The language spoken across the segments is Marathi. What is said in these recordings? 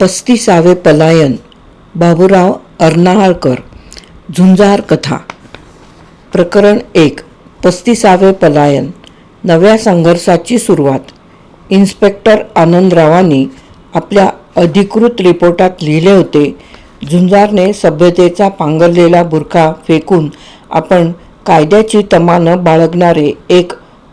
पस्तीसावे पलायन बाबूराव अर्नाळकर झुंजार कथा. प्रकरण एक पस्तीसावे पलायन नव्या संघर्षाची सुरुवात. इन्स्पेक्टर आनंदरावांनी आपल्या अधिकृत रिपोर्टात लिहिले होते झुंजारने सभ्यतेचा पांघरलेला बुरखा फेकून आपण कायद्याची तमा न बाळगणारे एक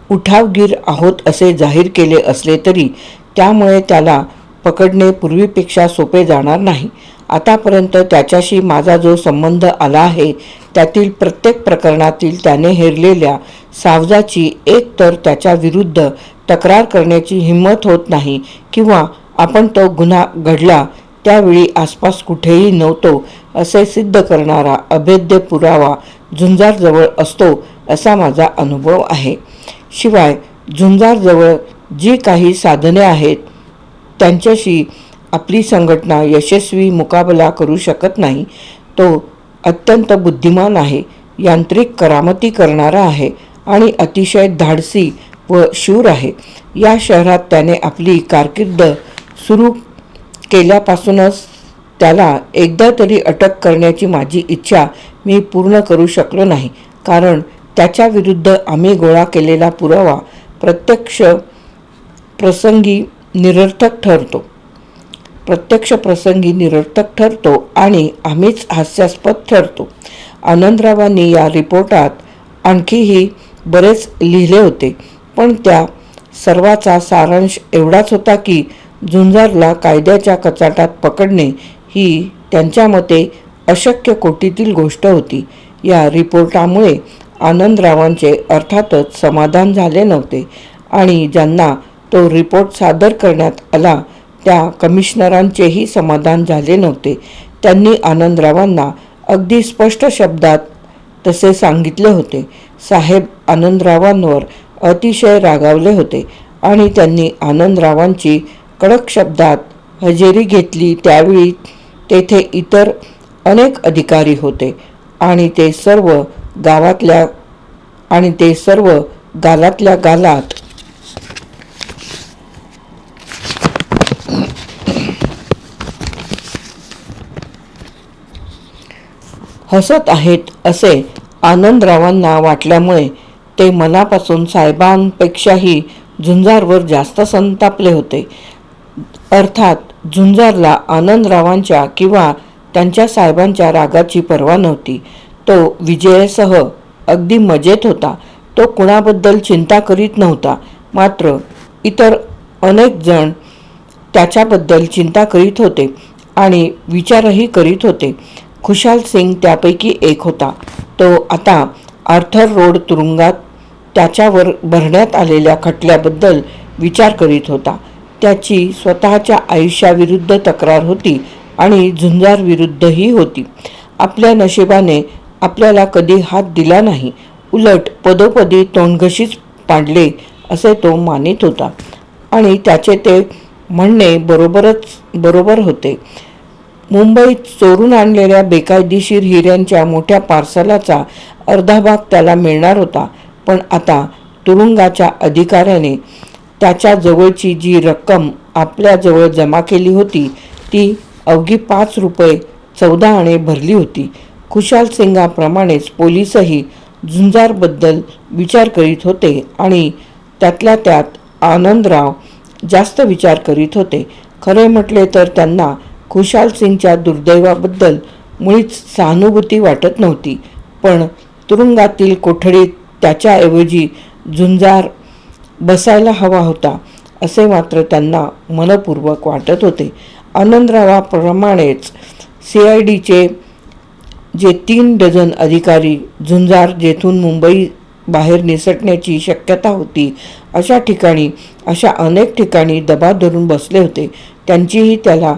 उठावगीर आहोत असे जाहीर केले असले तरी त्यामुळे त्याला पकडणे पूर्वीपेक्षा सोपे जाणार नाही. आतापर्यंत त्याच्याशी माझा जो संबंध आला आहे त्यातील प्रत्येक प्रकरणातील त्याने हेरलेल्या सावजाची एक तर त्याच्या विरुद्ध तक्रार करण्याची हिंमत होत नाही किंवा आपण तो गुन्हा घडला त्यावेळी आसपास कुठेही नव्हतो असे सिद्ध करणारा अभेद्य पुरावा झुंजारजवळ असतो असा माझा अनुभव आहे. शिवाय झुंजारजवळ जी काही साधने आहेत त्यांच्याशी आपली संघटना यशस्वी मुकाबला करू शकत नाही तो अत्यंत बुद्धिमान आहे यांत्रिक करामती करणारा आहे आणि अतिशय धाडसी व शूर आहे. या शहरात त्याने आपली कारकीर्द सुरू केल्यापासूनच त्याला एकदा तरी अटक करण्याची माझी इच्छा मी पूर्ण करू शकलो नाही कारण त्याच्या विरुद्ध आम्ही गोळा केलेला पुरावा प्रत्यक्ष प्रसंगी निरर्थक ठरतो. प्रत्यक्ष प्रसंगी निरर्थक ठरतो आणि आम्हीच हास्यास्पद ठरतो. आनंदरावांनी या रिपोर्टात आणखीही बरेच लिहिले होते पण त्या सर्वाचा सारांश एवढाच होता की झुंजारला कायद्याच्या कचाटात पकडणे ही त्यांच्या मते अशक्य कोटीतील गोष्ट होती. या रिपोर्टामुळे आनंदरावांचे अर्थातच समाधान झाले नव्हते आणि ज्यांना तो रिपोर्ट सादर करण्यात आला. त्या कमिशनरांचेही समाधान झाले नव्हते. त्यांनी आनंदरावांना अगदी स्पष्ट शब्दात तसे सांगितले होते. साहेब आनंदरावांवर अतिशय रागावले होते आणि त्यांनी आनंदरावांची कडक शब्दात हजेरी घेतली. त्यावेळी तेथे इतर अनेक अधिकारी होते आणि ते सर्व गावातल्या आणि ते सर्व गालातल्या गालात हसत आहेत असे आनंदरावांना वाटल्यामुळे ते मनापासून साहेबांपेक्षाही झुंजारवर जास्त संतापले होते. अर्थात झुंजारला आनंदरावांच्या किंवा त्यांच्या साहेबांच्या रागाची पर्वा नव्हती. तो विजयासह अगदी मजेत होता. तो कुणाबद्दल चिंता करीत नव्हता. मात्र इतर अनेक जण त्याच्याबद्दल चिंता करीत होते आणि विचारही करीत होते. खुशाल सिंग त्यापैकी एक होता. तो आता आर्थर रोड तुरुंगात त्याच्यावर भरण्यात आलेल्या खटल्याबद्दल विचार करीत होता. त्याची स्वतःच्या आयुष्याविरुद्ध तक्रार होती आणि झुंजारविरुद्धही होती. आपल्या नशिबाने आपल्याला कधी हात दिला नाही. उलट पदोपदी तोंडघशीच पाडले असे तो मानित होता. आणि त्याचे ते म्हणणे बरोबरच बरोबर होते. मुंबईत चोरून आणलेल्या बेकायदेशीर हिऱ्यांच्या मोठ्या पार्सलाचा अर्धा भाग त्याला मिळणार होता. पण आता तुरुंगाच्या अधिकाऱ्याने त्याच्या जवळची जी रक्कम आपल्याजवळ जमा केली होती ती अवघी पाच रुपये चौदा आणे भरली होती. खुशाल सिंगाप्रमाणेच पोलीसही झुंजारबद्दल विचार करीत होते आणि त्यातल्या त्यात आनंदराव जास्त विचार करीत होते. खरे म्हटले तर त्यांना खुशाल सिंगच्या दुर्दैवाबद्दल मुळीच सहानुभूती वाटत नव्हती. पण तुरुंगातील कोठडीत त्याच्याऐवजी झुंजार बसायला हवा होता असे मात्र त्यांना मनपूर्वक वाटत होते. आनंदरावाप्रमाणेच सी आय डीचे जे तीन डझन अधिकारी झुंजार जेथून मुंबई बाहेर निसटण्याची शक्यता होती अशा ठिकाणी अशा अनेक ठिकाणी दबा धरून बसले होते. त्यांचीही त्याला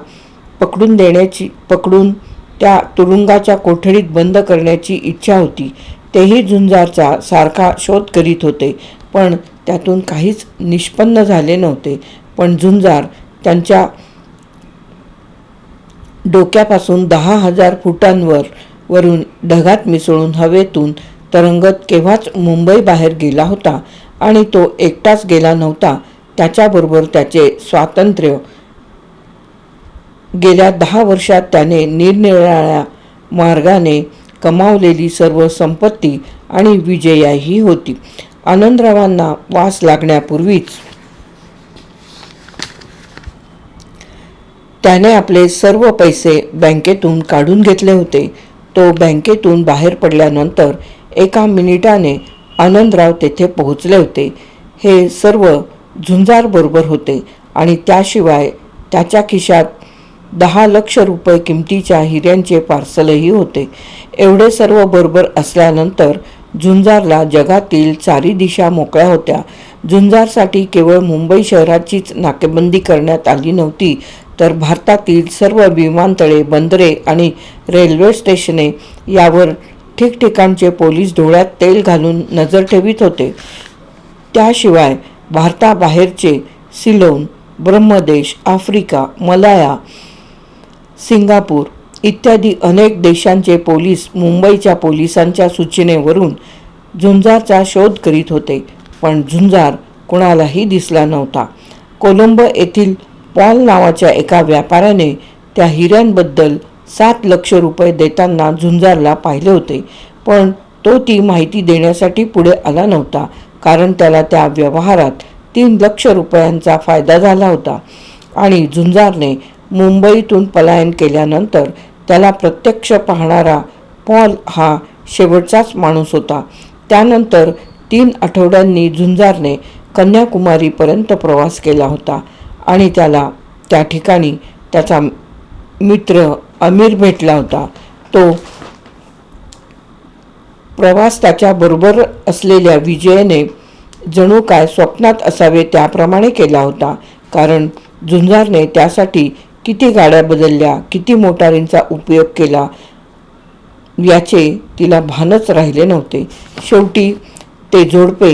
पकडून देण्याची पकडून त्या तुरुंगाच्या कोठडीत बंद करण्याची इच्छा होती. तेही झुंजारचा सारखा शोध करीत होते पण त्यातून काहीच निष्पन्न झाले नव्हते. पण झुंजार त्यांच्या डोक्यापासून दहा हजार फुटांवर वरून ढगात मिसळून हवेतून तरंगत केव्हाच मुंबई बाहेर गेला होता आणि तो एकटाच गेला नव्हता. त्याच्याबरोबर त्याचे स्वातंत्र्य गेल्या दहा वर्षात त्याने निरनिराळ्या मार्गाने कमावलेली सर्व संपत्ती आणि विजयाही होती. आनंदरावांना वास लागण्यापूर्वीच त्याने आपले सर्व पैसे बँकेतून काढून घेतले होते. तो बँकेतून बाहेर पडल्यानंतर एका मिनिटाने आनंदराव तेथे पोहोचले होते. हे सर्व झुंजारबरोबर होते आणि त्याशिवाय त्याच्या खिशात दहा लक्ष रुपये किमतीच्या हिऱ्यांचे पार्सलही होते. एवढे सर्व बरोबर असल्यानंतर झुंजारला जगातील चारी दिशा मोकळ्या होत्या. झुंजारसाठी केवळ मुंबई शहराचीच नाकेबंदी करण्यात आली नव्हती तर भारतातील सर्व विमानतळे बंदरे आणि रेल्वे स्टेशने यावर ठिकठिकाणचे पोलीस डोळ्यात तेल घालून नजर ठेवित होते. त्याशिवाय भारताबाहेरचे Ceylon Brahmadesh Africa Malaya Singapore इत्यादी अनेक देशांचे पोलीस मुंबईच्या पोलिसांच्या सूचनेवरून झुंजारचा शोध करीत होते. पण झुंजार कुणालाही दिसला नव्हता. कोलंबो येथील पॉल नावाच्या एका व्यापाऱ्याने त्या हिऱ्यांबद्दल सात लक्ष रुपये देताना झुंजारला पाहिले होते. पण तो ती माहिती देण्यासाठी पुढे आला नव्हता कारण त्याला त्या व्यवहारात तीन लक्ष रुपयांचा फायदा झाला होता आणि झुंजारने मुंबईतून पलायन केल्यानंतर त्याला प्रत्यक्ष पाहणारा पॉल हा शेवटचाच माणूस होता. त्यानंतर तीन आठवड्यांनी झुंजारने कन्याकुमारीपर्यंत प्रवास केला होता आणि त्याला त्या ठिकाणी त्याचा मित्र अमीर भेटला होता. तो प्रवास त्याच्याबरोबर असलेल्या विजयने जणू काय स्वप्नात असावे त्याप्रमाणे केला होता. कारण झुंजारने त्यासाठी किती गाड्या बदलल्या किती मोटारींचा उपयोग केला याचे तिला भानच राहिले नव्हते. शेवटी ते जोडपे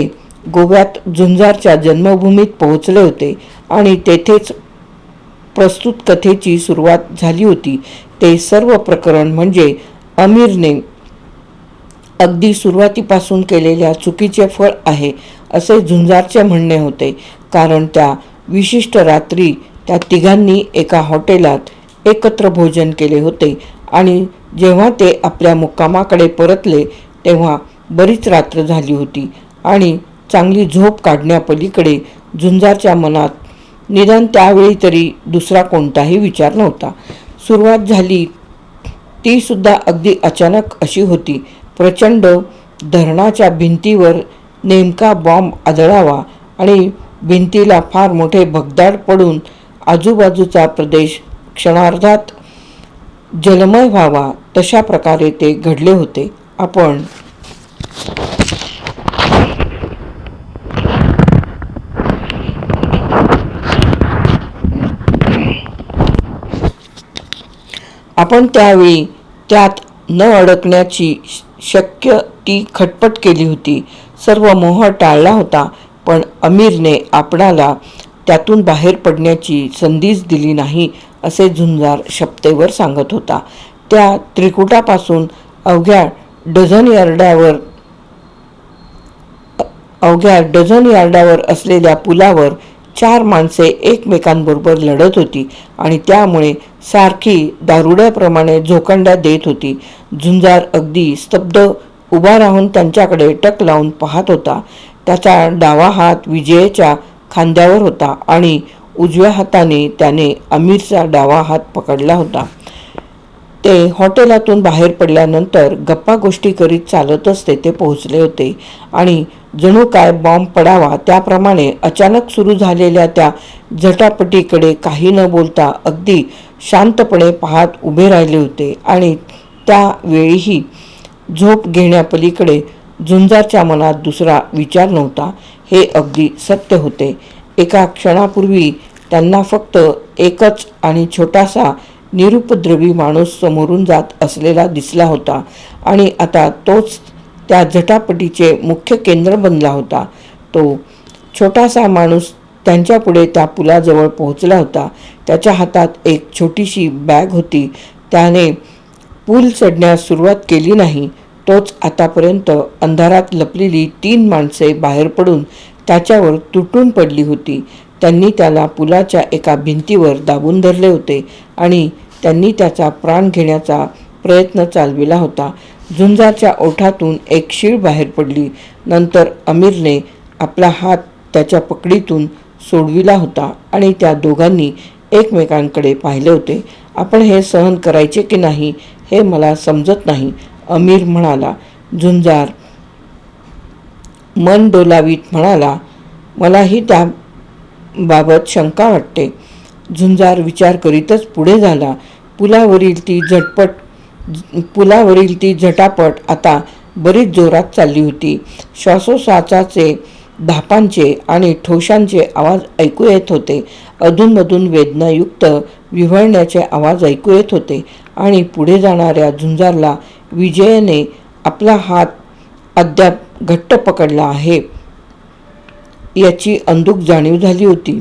गोव्यात झुंजारच्या जन्मभूमीत पोहोचले होते आणि तेथेच प्रस्तुत कथेची सुरुवात झाली होती. ते सर्व प्रकरण म्हणजे अमीरने अगदी सुरुवातीपासून केलेल्या चुकीचे फळ आहे असे झुंजारचे म्हणणे होते. कारण त्या विशिष्ट रात्री त्या तिघांनी एका हॉटेलात एकत्र भोजन केले होते. आणि जेव्हा ते आपल्या मुक्कामाकडे परतले तेव्हा बरीच रात्र झाली होती आणि चांगली झोप काढण्यापलीकडे झुंजारच्या मनात निदान त्यावेळी तरी दुसरा कोणताही विचार नव्हता. सुरुवात झाली तीसुद्धा अगदी अचानक अशी होती. प्रचंड धरणाच्या भिंतीवर नेमका बॉम्ब आदळावा आणि भिंतीला फार मोठे भगदाड पडून आजूबाजूचा प्रदेश क्षणार्धात जलमय व्हावा तशा प्रकारे ते घडले होते. आपण आपण त्यावेळी त्यात न अडकण्याची शक्य ती खटपट केली होती. सर्व मोह टाळला होता पण अमीरने आपणाला त्यातून बाहेर पडण्याची संधीच दिली नाही असे झुंजार शपतेवर सांगत होता. त्या त्रिकुटापासून अवघ्या डझन यार्डावर अवघ्या डझन यार्डावर असलेल्या पुलावर चार माणसे एकमेकांबरोबर लढत होती आणि त्यामुळे सारखी दारुड्याप्रमाणे झोकांड्या देत होती. झुंजार अगदी स्तब्ध उभा राहून त्यांच्याकडे टक लावून पाहत होता. त्याचा डावा हात विजयेच्या खांद्यावर होता आणि उजव्या हाताने त्याने अमीरचा डावा हात पकडला होता. ते हॉटेलातून बाहेर पडल्यानंतर गप्पा गोष्टी करीत चालतच तेथे पोहोचले होते आणि जणू काय बॉम्ब पडावा त्याप्रमाणे अचानक सुरू झालेल्या त्या झटापटीकडे काही न बोलता अगदी शांतपणे पाहत उभे राहिले होते आणि त्यावेळीही झोप घेण्यापलीकडे झुंजारच्या मनात दुसरा विचार नव्हता. हे अगदी सत्य होते. एका क्षणापूर्वी त्यांना फक्त एकच आणि छोटासा निरुपद्रवी माणूस समोरून जात असलेला दिसला होता आणि आता तोच त्या झटापटीचे मुख्य केंद्र बनला होता. तो छोटासा माणूस त्यांच्यापुढे त्या पुलाजवळ पोहोचला होता. त्याच्या हातात एक छोटीशी बॅग होती. त्याने पूल चढण्यास सुरुवात केली नाही. तोच आतापर्यंत अंधारात लपलेली तीन माणसे बाहेर पडून त्याच्यावर तुटून पडली होती. त्यांनी त्याला पुलाच्या एका भिंतीवर दाबून धरले होते आणि त्यांनी त्याचा प्राण घेण्याचा प्रयत्न चालविला होता. झुंजाच्या ओठातून एक शीळ बाहेर पडली. नंतर अमीरने आपला हात त्याच्या पकडीतून सोडविला होता आणि त्या दोघांनी एकमेकांकडे पाहिले होते. आपण हे सहन करायचे की नाही हे मला समजत नाही. अमीर म्हणाला झुंजार. मन डोलावीत म्हणाला मलाही त्या बाबत शंका वाटते. झुंजार विचार करीतच पुढे झाला पुलावरील ती झटपट पुलावरील ती झटापट आता बरीच जोरात चालली होती. श्वासोश्वासाचे धापांचे आणि ठोशांचे आवाज ऐकू येत होते. अधूनमधून वेदनायुक्त विव्हळण्याचे आवाज ऐकू येत होते आणि पुढे जाणाऱ्या झुंजारला विजयने आपला हात अद्याप घट्ट पकडला आहे. याची अंदूक जाणीव झाली होती.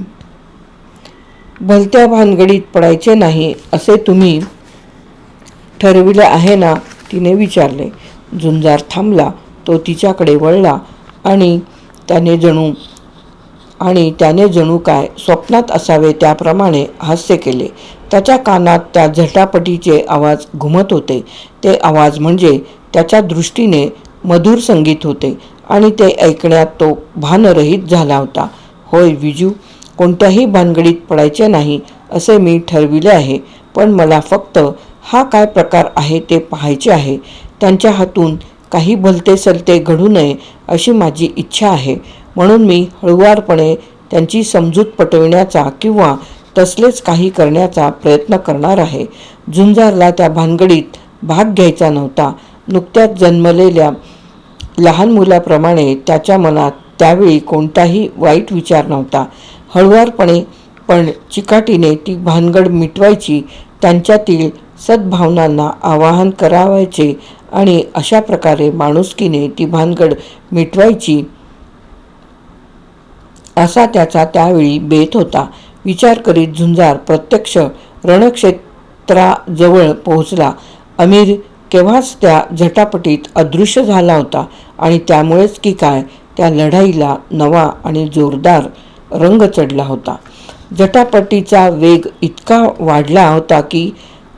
भलत्या भानगडीत पडायचे नाही असे तुम्ही ठरविले आहे ना तिने विचारले. झुंजार थांबला तो तिच्याकडे वळला आणि त्याने जणू आणि त्याने जणू काय स्वप्नात असावे त्याप्रमाणे हास्य केले. त्याच्या कानात त्या झटापटीचे आवाज घुमत होते. ते आवाज म्हणजे त्याच्या दृष्टीने मधुर संगीत होते आणि ते ऐकण्यात तो भानरहित झाला होता. होय विजू कोणत्याही भानगडीत पडायचे नाही असे मी ठरविले आहे पण मला फक्त हा काय प्रकार आहे ते पाहायचे आहे. त्यांच्या हातून काही भलते सलते घडू नये अशी माझी इच्छा आहे. म्हणून मी हळुवारपणे त्यांची समजूत पटविण्याचा किंवा तसलेच काही करण्याचा प्रयत्न करणार आहे. झुंजारला त्या भानगडीत भाग घ्यायचा नव्हता. नुकत्याच जन्मलेल्या लहान मुलाप्रमाणे त्याच्या मनात त्यावेळी कोणताही वाईट विचार नव्हता. हळुवारपणे पण चिकाटीने ती भानगड मिटवायची त्यांच्यातील सद्भावनांना आवाहन करावायचे आणि अशा प्रकारे माणुसकीने ती भानगड मिटवायची असा त्याचा त्यावेळी बेत होता. विचार करीत झुंजार प्रत्यक्ष रणक्षेत्राजवळ पोहोचला. अमीर केव्हाच त्या झटापटीत अदृश्य झाला होता आणि त्यामुळेच की काय त्या लढाईला नवा आणि जोरदार रंग चढला होता. झटापटीचा वेग इतका वाढला होता की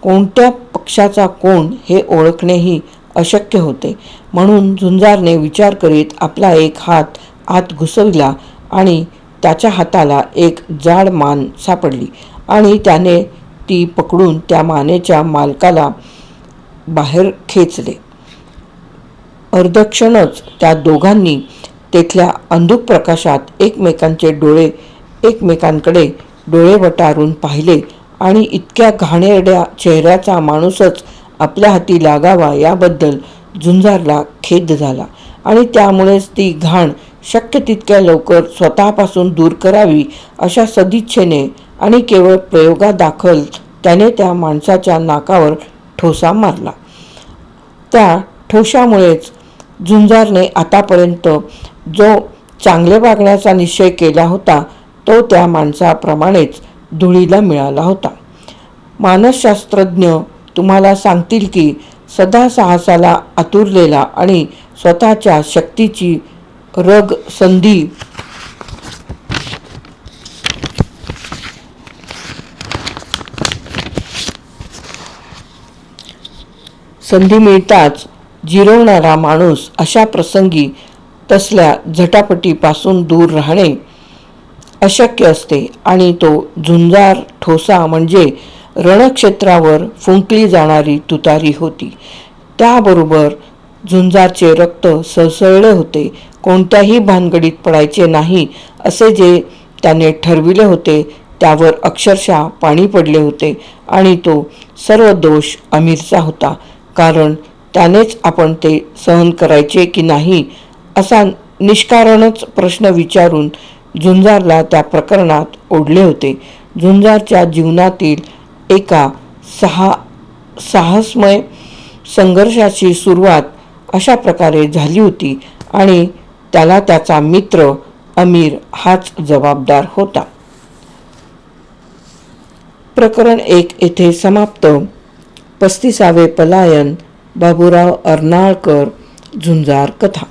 कोणत्या पक्षाचा कोण हे ओळखणेही अशक्य होते. म्हणून झुंजारने विचार करीत आपला एक हात आत घुसविला आणि त्याच्या हाताला एक जाड मान सापडली आणि त्याने ती पकडून त्या मानेच्या मालकाला बाहेर खेचले. अर्धक्षणच त्या दोघांनी तेथल्या अंधुक प्रकाशात एकमेकांचे डोळे एकमेकांकडे डोळे वटारून पाहिले आणि इतक्या घाणेरड्या चेहऱ्याचा माणूसच आपल्या हाती लागावा याबद्दल झुंजारला खेद झाला आणि त्यामुळेच ती घाण शक्य तितक्या लवकर स्वतःपासून दूर करावी अशा सदिच्छेने आणि केवळ प्रयोगादाखल त्याने त्या माणसाच्या नाकावर ठोसा मारला. त्या ठोशामुळेच झुंजारने आतापर्यंत जो चांगले वागण्याचा निश्चय केला होता तो त्या माणसाप्रमाणेच धुळीला मिळाला होता. मानसशास्त्रज्ञ तुम्हाला सांगतील की सदा साहसाला आतुरलेला आणि स्वतःच्या शक्तीची रग संधी. संधी मिळताच जिरवणारा माणूस अशा प्रसंगी तसल्या झटापटीपासून दूर राहणे अशक्य असते आणि तो झुंजार ठोसा म्हणजे रणक्षेत्रावर फुंकली जाणारी तुतारी होती. त्याबरोबर झुंजारचे रक्त सळसळले होते. कोणत्याही भानगडीत पडायचे नाही असे जे त्याने ठरविले होते त्यावर अक्षरशः पाणी पडले होते आणि तो सर्व दोष अमीरचा होता. कारण त्यानेच आपण ते सहन करायचे की नाही असा निष्कारणच प्रश्न विचारून झुंजारला त्या प्रकरणात ओढले होते. झुंजारच्या जीवनातील एका सहा साहसमय संघर्षाची सुरुवात अशा प्रकारे झाली होती आणि त्याला त्याचा मित्र अमीर हाच जबाबदार होता. प्रकरण एक येथे समाप्त. पस्तीसावे पलायन बाबूराव अर्नाळकर झुंजार कथा.